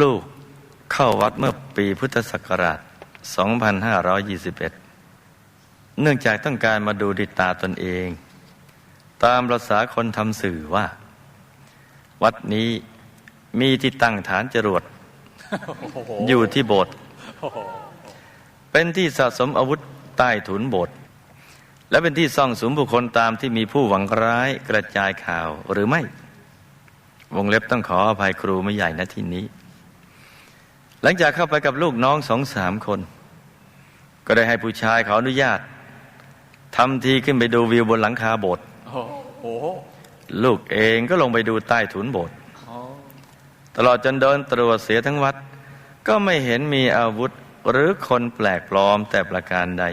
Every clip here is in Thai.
ลูกเข้าวัดเมื่อปีพุทธศักราช 2521 เนื่องจากต้องการมาดูดิตาตนเอง ตามประษาคนทำสื่อว่า วัดนี้มีที่ตั้งฐานจรวด อยู่ที่โบสถ์เป็นที่สะสมอาวุธใต้ถุนโบสถ์และเป็นที่ซ่องสุมบุคคลตามที่มีผู้หวังร้ายกระจายข่าวหรือไม่ วงเล็บต้องขออภัยครูไม่ใหญ่นะที่นี้ หลังจากเข้าไปกับลูกน้องสองสามคน ก็ได้ให้ผู้ชายเขาอนุญาตทำทีขึ้นไปดูวิวบนหลังคาโบสถ์ลูกเองก็ลงไปดูใต้ถุนโบสถ์ตลอดจนเดินตรวจเสียทั้งวัด ก็ไม่เห็นมีอาวุธหรือคนแปลกปลอมแต่ประการใดร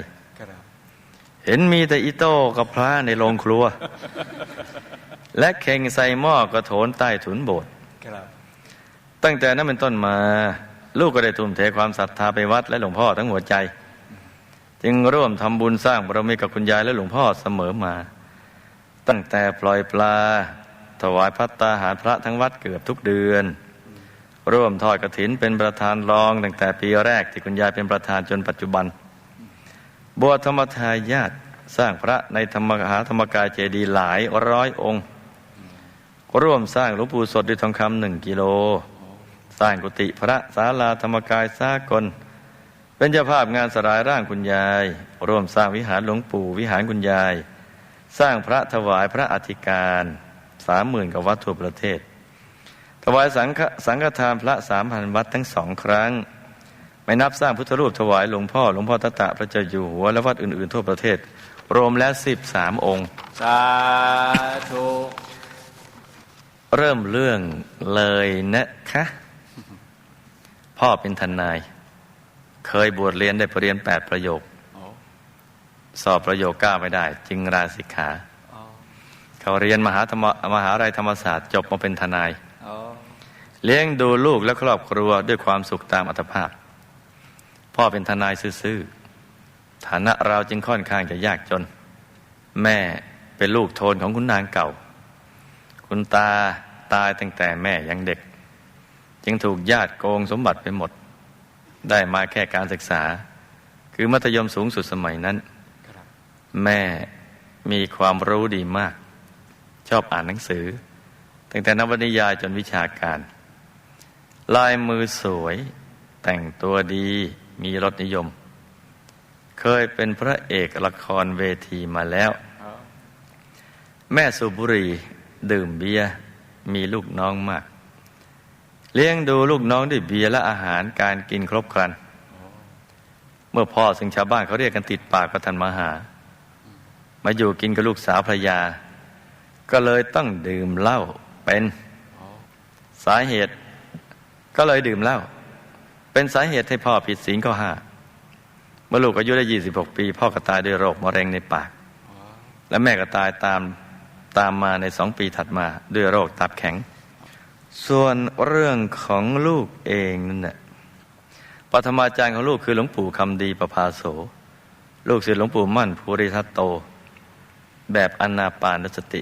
เห็นมีแต่อิโต้กับพระในโรงครัว และเข่งใส่หม้อกระโถนใต้ถุนโบสถ์ตั้งแต่นั้นเป็นต้นมา ลูกก็ได้ทุ่มเทความศรัทธาไปวัดและหลวงพ่อทั้งหัวใจ จึงร่วมทำบุญสร้างบารมีกับคุณยายและหลวงพ่อเสมอมา ตั้งแต่ปล่อยปลา ถวายพัตตาหารพระทั้งวัดเกือบทุกเดือน ร่วมทอดกระถินเป็นประธานรอง ตั้งแต่ปีแรกที่คุณยายเป็นประธานจนปัจจุบันบวชธรรมทายาทสร้างพระในธรรมหาธรรมกายเจดีย์หลายร้อยองค์ ร่วมสร้างหลวงปู่สดด้วยทองคำหนึ่งกิโล สร้างกุฏิพระศาลาธรรมกายสากล เป็นเจ้าภาพงานสลายร่างคุณยาย ร่วมสร้างวิหารหลวงปู่วิหารคุณยาย สร้างพระถวายพระอธิการสามหมื่นกว่าวัดทั่วประเทศ ถวายสังฆสังฆทานพระสามพันวัดทั้งสองครั้ง ไม่นับสร้างพุทธรูปถวายหลวงพ่อหลวงพ่อตะตะพระเจ้าอยู่หัวและวัดอื่นๆ ทั่วประเทศ รวมแล้วสิบสามองค์ สาธุเริ่มเรื่องเลยนะคะ พ่อเป็นทนาย เคยบวชเรียนได้ปรริญญาแปดประโยคโอ้สอบประโยคเก้าไม่ได้ จึงราสิกขาอ๋อเขาเรียนมหาธรรมมหาลัยธรรมศาสตร์จบมาเป็นทนายอ๋อเลี้ยงดูลูกและครอบครัวด้วยความสุขตามอัตภาพ พ่อเป็นทนายซื่อๆฐานะเราจึงค่อนข้างจะยากจน แม่เป็นลูกโทนของคุณนางเก่า คุณตาตายตั้งแต่แม่ยังเด็ก จึงถูกญาติโกงสมบัติไปหมด ได้มาแค่การศึกษา คือมัธยมสูงสุดสมัยนั้นครับแม่มีความรู้ดีมาก ชอบอ่านหนังสือ ตั้งแต่นวนิยายจนวิชาการ ลายมือสวย แต่งตัวดีมีรสนิยม เคยเป็นพระเอกละครเวทีมาแล้วอ๋อแม่สูบบุหรี่ดื่มเบียร์มีลูกน้องมาก เลี้ยงดูลูกน้องด้วยเบียร์และอาหารการกินครบครัน เมื่อพ่อซึ่งชาวบ้านเขาเรียกกันติดปากประทันมาหา มาอยู่กินกับลูกสาวภรรยา ก็เลยต้องดื่มเหล้าเป็นสาเหตุ ก็เลยดื่มเหล้าเป็นสาเหตุให้พ่อผิดศีลข้อห้าเมื่อลูกอายุได้26ปี พ่อก็ตายด้วยโรคมะเร็งในปาก และแม่ก็ตายตามตามมาในสองปีถัดมาด้วยโรคตับแข็ง ส่วนเรื่องของลูกเองนั่นน่ะปฐมาจารย์ของลูกคือหลวงปู่คำดีประภาโส ลูกศิษย์หลวงปู่มั่นภูริทัตโต แบบอนาปานสติ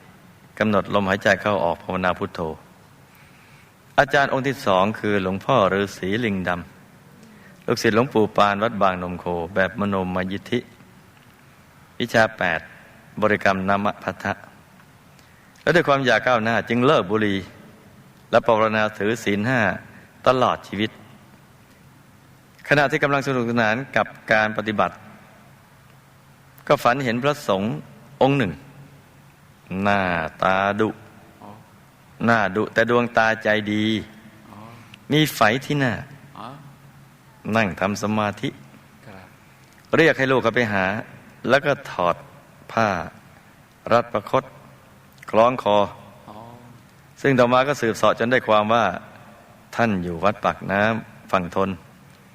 กำหนดลมหายใจเข้าออกภาวนาพุทโธ อาจารย์องค์ที่สองคือหลวงพ่อฤาษีลิงดำลูกศิษย์หลวงปู่ปานวัดบางนมโค แบบมโนมยิทธิ วิชาแปดบริกรรมนามพัทธะและด้วยความอยากก้าวหน้าจึงเลิกบุหรี่ และปรณนาถือศีลห้าตลอดชีวิต ขณะที่กำลังสนุกสนานกับการปฏิบัติ ก็ฝันเห็นพระสงฆ์องค์หนึ่ง หน้าตาดุ หน้าดุ แต่ดวงตาใจดี มีไฝที่หน้า นั่งทำสมาธิ เรียกให้ลูกเขาไปหา แล้วก็ถอดผ้า รัดประคตคล้องคอ ซึ่งต่อมาก็สืบเสาะจนได้ความว่าท่านอยู่วัดปากน้ำฝั่งทน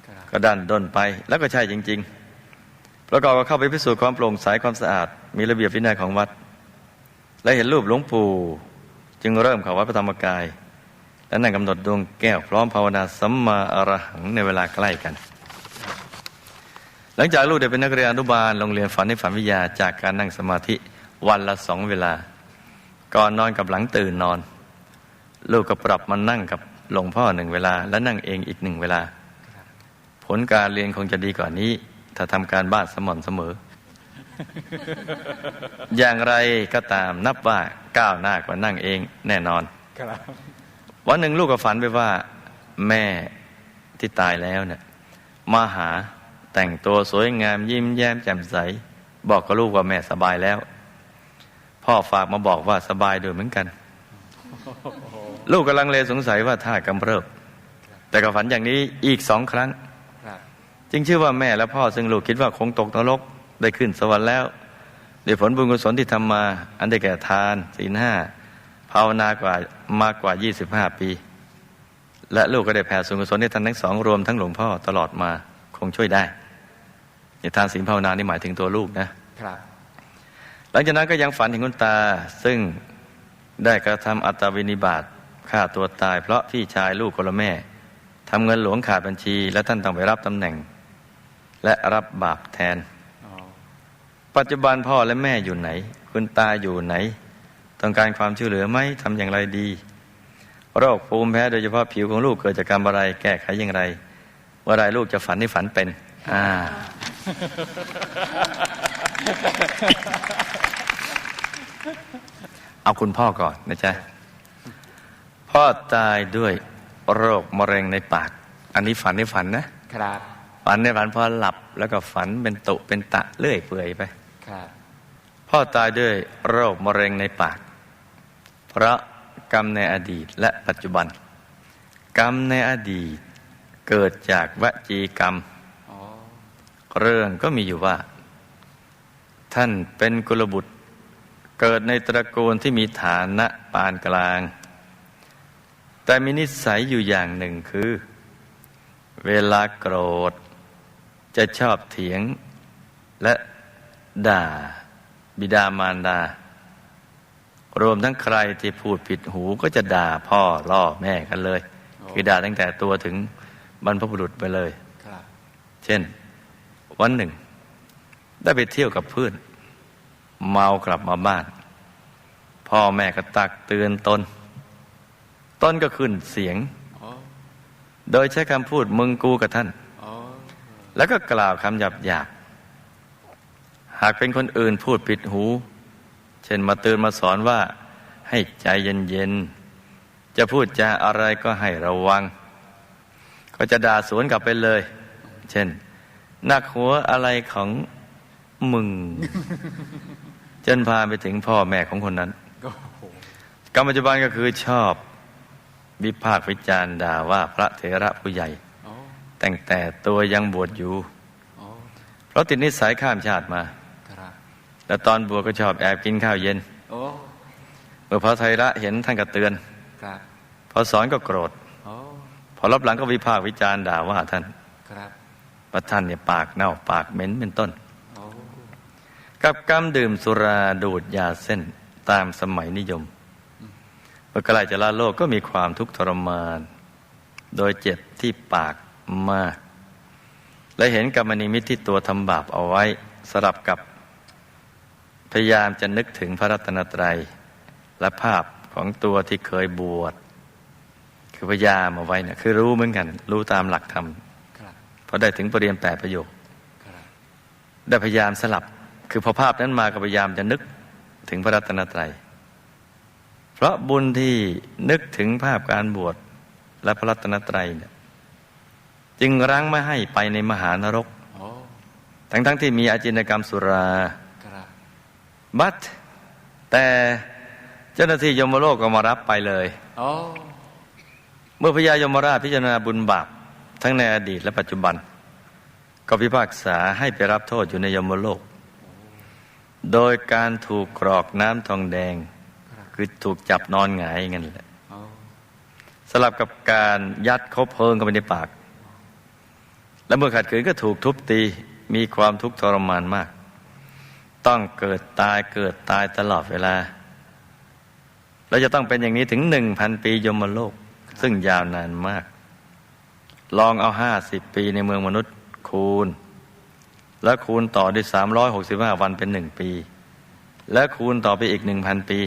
ครับก็ดันด้นไปแล้วก็ใช่จริงๆประกอบกับเข้าไปพิสูจน์ความโปร่งใสความสะอาด มีระเบียบวินัยของวัด และเห็นรูปหลวงปู่จึงเริ่มเข้าวัดพระธรรมกาย และนั่งกำหนดดวงแก้วพร้อมภาวนาสัมมาอรหังในเวลาใกล้กัน หลังจากลูกได้เป็นนักเรียนอนุบาลโรงเรียนฝันในฝันวิทยาจากการนั่งสมาธิวันละสองเวลา ก่อนนอนกับหลังตื่นนอน ลูกก็ปรับมานั่งกับหลวงพ่อหนึ่งเวลา และนั่งเองอีกหนึ่งเวลา ผลการเรียนคงจะดีกว่านี้ ถ้าทำการบ้านสม่ำเสมอ อย่างไรก็ตามนับว่าก้าวหน้ากว่านั่งเองแน่นอนครับวันหนึ่งลูกก็ฝันไปว่า แม่ที่ตายแล้วเนี่ยมาหาแต่งตัวสวยงามยิ้มแย้มแจ่มใส บอกกับลูกว่าแม่สบายแล้ว พ่อฝากมาบอกว่าสบายด้วยเหมือนกัน ลูกกำลังเลสงสัยว่าท่ากำเริบ แต่ก็ฝันอย่างนี้อีกสองครั้งครับจึงเชื่อว่าแม่และพ่อซึ่งลูกคิดว่าคงตกนรกได้ขึ้นสวรรค์แล้วด้วยผลบุญกุศลที่ทำมา อันได้แก่ทานศีลห้าภาวนากว่ามากกว่า 25 ปี และลูกก็ได้แผ่ส่วนกุศลให้ท่านทั้งสองรวมทั้งหลวงพ่อตลอดมาคงช่วยได้ในทานศีลภาวนานี่หมายถึงตัวลูกนะครับ หลังจากนั้นก็ยังฝันถึงคุณตาซึ่งได้กระทำอัตวินิบาต ฆ่าตัวตาย เพราะพี่ชายลูกคนละแม่ทำเงินหลวงขาดบัญชี และท่านต้องไปรับตำแหน่ง และรับบาปแทน ปัจจุบันพ่อและแม่อยู่ไหน คุณตาอยู่ไหน ต้องการความช่วยเหลือไหมทำอย่างไรดี โรคภูมิแพ้โดยเฉพาะผิวของลูกเกิดจากกรรมอะไร แก้ไขอย่างไรเมื่อไรลูกจะฝันให้ฝันเป็น อ่า เอาคุณพ่อก่อนนะจ๊ะ พ่อตายด้วยโรคมะเร็งในปาก อันนี้ฝันในฝันนะครับ ฝันในฝันพอหลับแล้วก็ฝันเป็นตุเป็นตะเลื่อยเปื่อยไปครับพ่อตายด้วยโรคมะเร็งในปาก เพราะกรรมในอดีตและปัจจุบัน กรรมในอดีตเกิดจากวจีกรรมอ๋อเรื่องก็มีอยู่ว่า ท่านเป็นกุลบุตร เกิดในตระกูลที่มีฐานะปานกลาง แต่มีนิสัยอยู่อย่างหนึ่งคือ เวลาโกรธ จะชอบเถียง และด่า บิดามารดา รวมทั้งใครที่พูดผิดหูก็จะด่าพ่อล่อแม่กันเลย คือด่าตั้งแต่ตัวถึงบรรพบุรุษไปเลยครับเช่น วันหนึ่ง ได้ไปเที่ยวกับเพื่อน เมากลับมาบ้าน พ่อแม่ก็ตักเตือนตน ต้นก็ขึ้นเสียงอ๋อโดยใช้คำพูดมึงกูกับท่านอ๋อแล้วก็กล่าวคำหยาบหยาบๆหากเป็นคนอื่นพูดผิดหู เช่นมาเตือนมาสอนว่า ให้ใจเย็นๆ จะพูดจาอะไรก็ให้ระวัง ก็จะด่าสวนกลับไปเลย เช่นนักหัวอะไรของมึง จนพาไปถึงพ่อแม่ของคนนั้นก็โหกรรมปัจจุบันก็คือชอบ วิพากษ์วิจารณ์ด่าว่าพระเถระผู้ใหญ่อ๋อแต่งแต่ตัวยังบวชอยู่อ๋อเพราะติดนิสัยข้ามชาติมาครับแล้วตอนบวชก็ชอบแอบกินข้าวเย็นโอ้เมื่อพระไทระเห็นท่านก็เตือนครับพอสอนก็โกรธอ๋อพอรับหลังก็วิพากษ์วิจารณ์ด่าว่าท่านครับว่าท่านเนี่ยปากเน่าปากเหม็นเป็นต้นโอ้กับกรรมดื่มสุราดูดยาเส้นตามสมัยนิยมเมื่ อใกล้จะลาโลกก็มีความทุกข์ทรมาน โดยเจ็บที่ปากมาก และเห็นกรรมนิมิตที่ตัวทำบาปเอาไว้สลับกับพยายามจะนึกถึงพระรัตนตรัย และภาพของตัวที่เคยบวชคือพยายามเอาไว้นะคือรู้เหมือนกัน รู้ตามหลักธรรมครับพอได้ถึงประเรียนแปดประโยคครับได้พยายามสลับ คือพอภาพนั้นมาก็พยายามจะนึกถึงพระรัตนตรัย เพราะบุญที่นึกถึงภาพการบวชและพระรัตนตรัยเนี่ยจึงรั้งไม่ให้ไปในมหานรกโอ้ทั้งๆทที่มีอาจินกรรมสุราครับบัตแต่เจ้าหน้าที่ยมโลกก็มารับไปเลยโอ้เมื่อพญายมราชพิจารณาบุญบาปทั้งในอดีตและปัจจุบัน ก็พิพากษาให้ไปรับโทษอยู่ในยมโลก โดยการถูกกรอกน้ำทองแดง คือถูกจับนอนหงายอย่างนั้นแหละโอ้สลับกับการยัดเขาเพลิงเข้าไปในปาก และเมื่อขัดขืนก็ถูกทุบตีมีความทุกข์ทรมานมาก ต้องเกิดตายเกิดตายตลอดเวลาเราจะต้องเป็นอย่างนี้ถึงหนึ่งพันปียมโลก ซึ่งยาวนานมาก ลองเอาห้าสิบปีในเมืองมนุษย์คูณ แล้วคูณต่อด้วยสามร้อยหกสิบห้าวันเป็นหนึ่งปี และคูณต่อไปอีกหนึ่งพันปี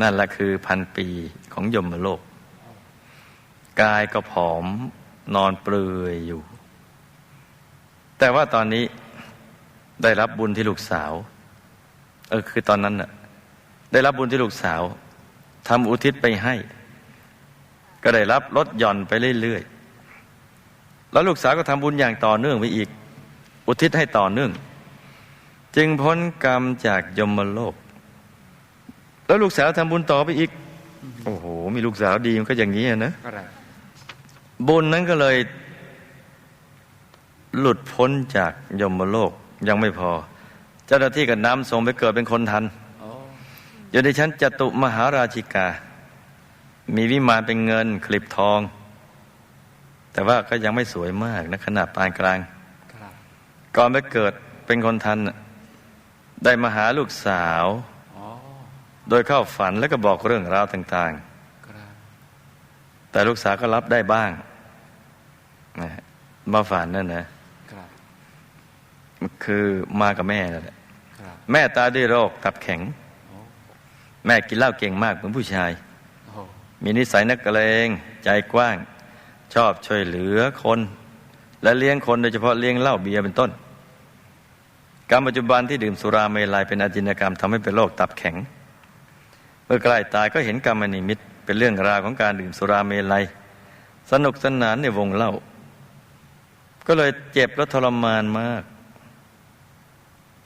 นั่นแหละคือพันปีของยมโลก กายก็ผอมนอนเปลือยอยู่ แต่ว่าตอนนี้ได้รับบุญที่ลูกสาว เออคือตอนนั้นน่ะ ได้รับบุญที่ลูกสาวทำอุทิศไปให้ ก็ได้รับลดหย่อนไปเรื่อยๆ แล้วลูกสาวก็ทำบุญอย่างต่อเนื่องไปอีก อุทิศให้ต่อเนื่อง จึงพ้นกรรมจากยมโลก แล้วลูกสาวทำบุญต่อไปอีก โอ้โห มีลูกสาวดีมันก็อย่างนี้อะนะครับบุญนั้นก็เลย หลุดพ้นจากยมโลกยังไม่พอ เจ้าหน้าที่ก็นำส่งไปเกิดเป็นคนทันโอ้อยู่ในชั้นจตุมหาราชิกา มีวิมานเป็นเงินคลิปทอง แต่ว่าก็ยังไม่สวยมากนะขนาดปานกลางครับก่อนไปเกิดเป็นคนทันน่ะได้มาหาลูกสาวอ๋อ โดยเข้าฝันแล้วก็บอกเรื่องราวต่างครับๆแต่ลูกสาวก็รับได้บ้างนะมาฝันนั่นนะครับคือมากับแม่นั่นแหละครับแม่ตายด้วยโรคตับแข็งโอ้แม่กินเหล้าเก่งมากเหมือนผู้ชายโอ้มีนิสัยนักเลงใจกว้าง ชอบช่วยเหลือคน และเลี้ยงคนโดยเฉพาะเลี้ยงเหล้าเบียร์เป็นต้นกรรมปัจจุบันที่ดื่มสุราเมลัยเป็นอาจินกรรมทำให้เป็นโรคตับแข็ง เมื่อใกล้ตายก็เห็นกรรมนิมิตเป็นเรื่องราวของการดื่มสุราเมลัย สนุกสนานในวงเล่า ก็เลยเจ็บและทรมานมาก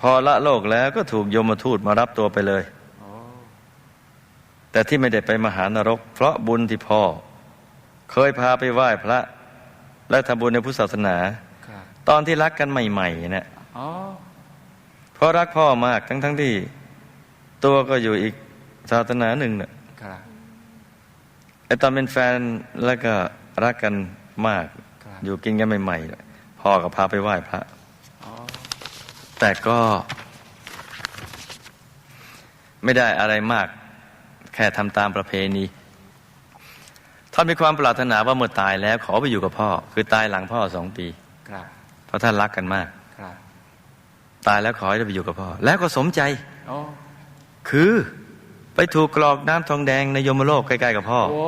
พอละโลกแล้วก็ถูกโยมทูตมารับตัวไปเลยโอ้แต่ที่ไม่ได้ไปมหานรก เพราะบุญที่พ่อ เคยพาไปไหว้พระ และทำบุญในพุทธศาสนาครับตอนที่รักกันใหม่ๆเนี่ยอ๋อเพราะรักพ่อมากทั้งๆทที่ตัวก็อยู่อีก ศาสนาหนึ่งเนี่ยครับไอตอนเป็นแฟนแล้วก็รักกันมากครับอยู่กินกันใหม่ๆเนี่ยพ่อก็พาไปไหว้พระอ๋อแต่ก็ ไม่ได้อะไรมาก แค่ทำตามประเพณีท่านมีความปรารถนาว่าเมื่อตายแล้ว ขอไปอยู่กับพ่อ คือตายหลังพ่อสองปีครับเพราะท่านรักกันมากครับตายแล้วขอให้ได้ไปอยู่กับพ่อ แล้วก็สมใจโอ้คือ ไปถูกกรอกน้ำทองแดงในยมโลกใกล้ๆกับพ่อโอ้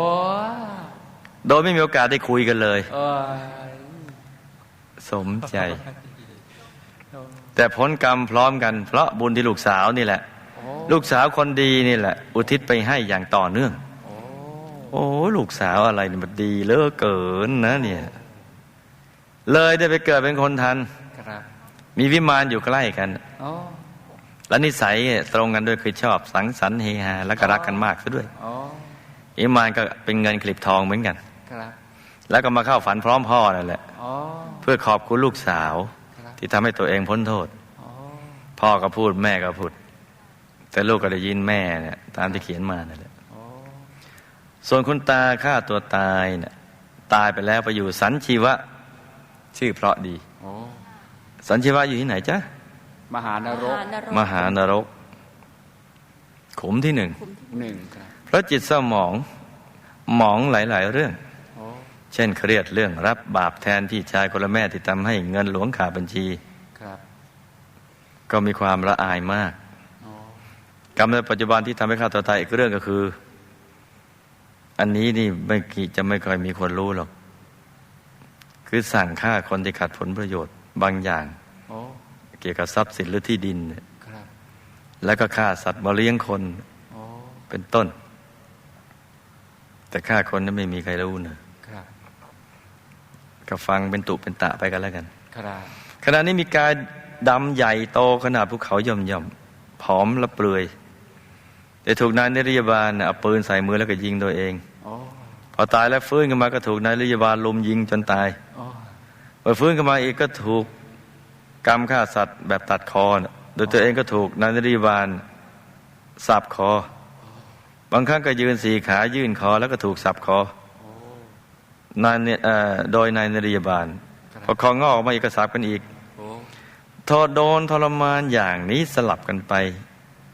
โดยไม่มีโอกาสได้คุยกันเลยเอ้ยสมใจ แต่พ้นกรรมพร้อมกัน เพราะบุญที่ลูกสาวนี่แหละโอ้ลูกสาวคนดีนี่แหละ อุทิศไปให้อย่างต่อเนื่อง โอ้โอ้ลูกสาวอะไรเนี่ยมันดีเหลือเกินนะเนี่ย เลยได้ไปเกิดเป็นคนทันครับมีวิมานอยู่ใกล้กันโอ้ และนิสัยตรงกันด้วยคือชอบสังสรรค์เฮฮาแล้วก็รักกันมากซะด้วยโอ้วิมานก็เป็นเงินคลิปทองเหมือนกันครับแล้วก็มาเข้าฝันพร้อมพ่อนั่นแหละโอ้เพื่อขอบคุณลูกสาวครับที่ทำให้ตัวเองพ้นโทษโอ้พ่อก็พูดแม่ก็พูด แต่ลูกก็ได้ยินแม่เนี่ยตามที่เขียนมานั่นแหละโอ้ส่วนคุณตาฆ่าตัวตายเนี่ยตายไปแล้วไปอยู่สันชีวะ ชื่อเพราะดีโอ้สันชีวะอยู่ที่ไหนจ๊ะ มหานรก มหานรก ขุมที่หนึ่งหนึ่งครับเพราะจิตเศร้าหมองหมองหลาย ๆ เรื่องโอ้เช่นเครียดเรื่องรับบาปแทนพี่ชายคนละแม่ที่ทำให้เงินหลวงขาดบัญชีครับก็มีความละอายมากโอ้กรรมในปัจจุบันที่ทำให้ฆ่าตัวตายอีกเรื่องก็คือ อันนี้นี่ไม่กี่จะไม่ค่อยมีคนรู้หรอก คือสั่งฆ่าคนที่ขัดผลประโยชน์บางอย่างโอ้ เกี่ยวกับทรัพย์สินหรือที่ดินเนี่ยครับแล้วก็ฆ่าสัตว์มาเลี้ยงคนโอ้เป็นต้น แต่ฆ่าคนนั้นไม่มีใครรู้นะครับก็ฟังเป็นตุเป็นตะไปกันแล้วกันครับขณะนี้มีกายดำใหญ่โตขนาดภูเขาย่อมย่อมๆผอมและเปลือยแต่ถูกนายนิรยาบาลน่ะเอาปืนใส่มือแล้วก็ยิงตัวเองโอ้พอตายแล้วฟื้นขึ้นมาก็ถูกนายนิรยาบาลลุมยิงจนตายโอ้พอฟื้นขึ้นมาอีกก็ถูก กรรมฆ่าสัตว์แบบตัดคอน่ะโดยตัวเองก็ถูกนายนิรยาบาลสับคอ บางครั้งก็ยืนสี่ขายื่นคอแล้วก็ถูกสับคอโอ้นายเนี่ยเอ่อโดยนายนิรยาบาลครับพอคองอกออกมาอีกก็สับกันอีกโอ้ทอโดนทรมานอย่างนี้สลับกันไป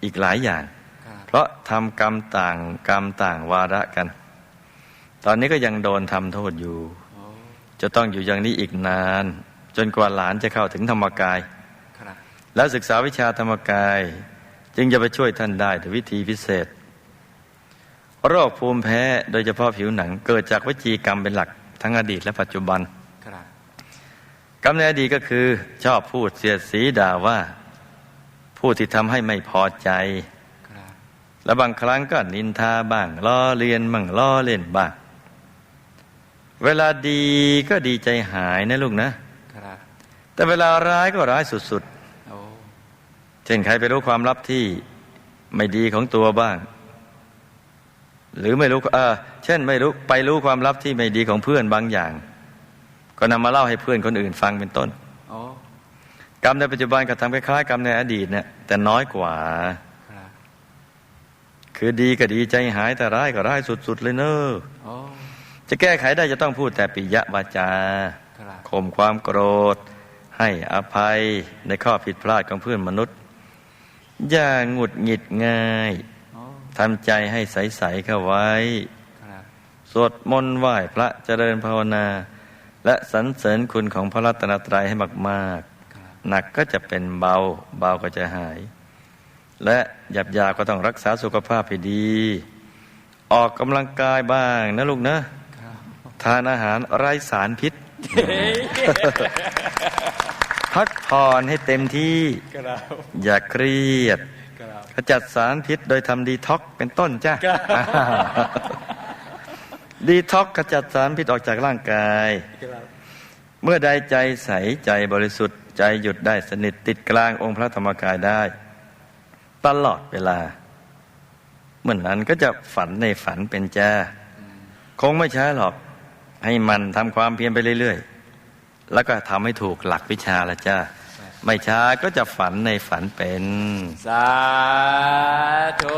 อีกหลายอย่างครับเพราะทำกรรมต่างกรรมต่างวาระกัน ตอนนี้ก็ยังโดนทำโทษอยู่โอ้จะต้องอยู่อย่างนี้อีกนาน จนกว่าหลานจะเข้าถึงธรรมกายครับและศึกษาวิชาธรรมกาย จึงจะไปช่วยท่านได้ด้วยวิธีพิเศษ โรคภูมิแพ้โดยเฉพาะผิวหนังเกิดจากวจีกรรมเป็นหลักทั้งอดีตและปัจจุบันครับกรรมในอดีตก็คือ ชอบพูดเสียดสีด่าว่า ผู้ที่ทำให้ไม่พอใจครับและบางครั้งก็นินทาบ้างล้อเลียนบ้างล้อเล่นบ้าง เวลาดีก็ดีใจหายนะลูกนะครับ แต่เวลาร้ายก็ร้ายสุดโอ้ๆเช่นใครไปรู้ความลับที่ไม่ดีของตัวบ้าง หรือไม่รู้เออเช่นไม่รู้ไปรู้ความลับที่ไม่ดีของเพื่อนบางอย่าง ก็นำมาเล่าให้เพื่อนคนอื่นฟังเป็นต้นโอ้กรรมในปัจจุบันก็ทำคล้ายๆกรรมในอดีตเนี่ยแต่น้อยกว่าครับคือดีก็ดีใจหายแต่ร้ายก็ร้ายสุด ๆ เลยเนอะโอ้จะแก้ไขได้จะต้องพูดแต่ปิยวาจาครับข่มความโกรธ ให้อภัยในข้อผิดพลาดของเพื่อนมนุษย์ อย่าหงุดหงิดง่ายโอ้ทำใจให้ใส ๆ เข้าไว้ครับสวดมนต์ไหว้พระเจริญภาวนา และสรรเสริญคุณของพระรัตนตรัยให้มากครับๆหนักก็จะเป็นเบา เบาก็จะหาย และหยับยาก็ต้องรักษาสุขภาพให้ดี ออกกำลังกายบ้างนะลูกนะครับทานอาหารไร้สารพิษ พักผ่อนให้เต็มที่ครับอย่าเครียดครับขจัดสารพิษโดยทำดีท็อกเป็นต้นจ้ะดีท็อกขจัดสารพิษออกจากร่างกายครับเมื่อใดใจใสใจบริสุทธิ์ใจหยุดได้สนิทติดกลางองค์พระธรรมกายได้ ตลอดเวลา เมื่อนนั้นก็จะฝันในฝันเป็นจ้า คงไม่ช้าหรอก ให้มันทำความเพียรไปเรื่อยๆ แล้วก็ทำให้ถูกหลักวิชาละจ้าไม่ช้าก็จะฝันในฝันเป็น สาธุ